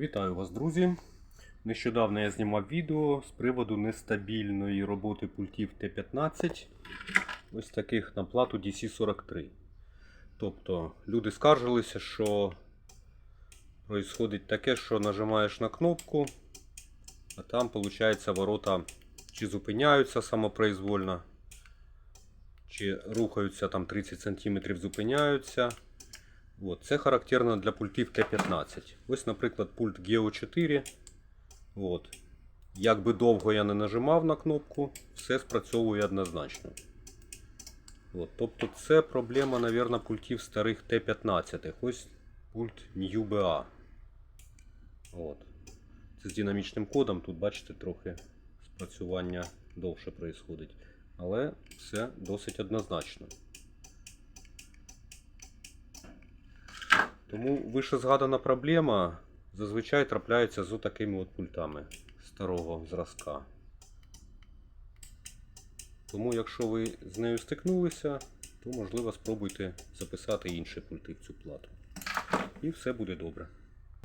Вітаю вас, друзі! Нещодавно я знімав відео з приводу нестабільної роботи пультів Т-15, ось таких на плату DC-43. Тобто люди скаржилися, що происходить таке, що нажимаєш на кнопку, а там, виходить, ворота чи зупиняються самопроизвольно, чи рухаються там 30 см зупиняються. От, це характерно для пультів Т-15. Ось, наприклад, пульт Geo 4. От. Як би довго я не нажимав на кнопку, все спрацьовує однозначно. От, тобто це проблема, мабуть, пультів старих Т-15. Ось пульт New BA. От. Це з динамічним кодом. Тут, бачите, трохи спрацювання довше происходить. Але все досить однозначно. Тому вище згадана проблема зазвичай трапляється з такими от пультами старого зразка. Тому, якщо ви з нею стикнулися, то можливо спробуйте записати інші пульти в цю плату. І все буде добре.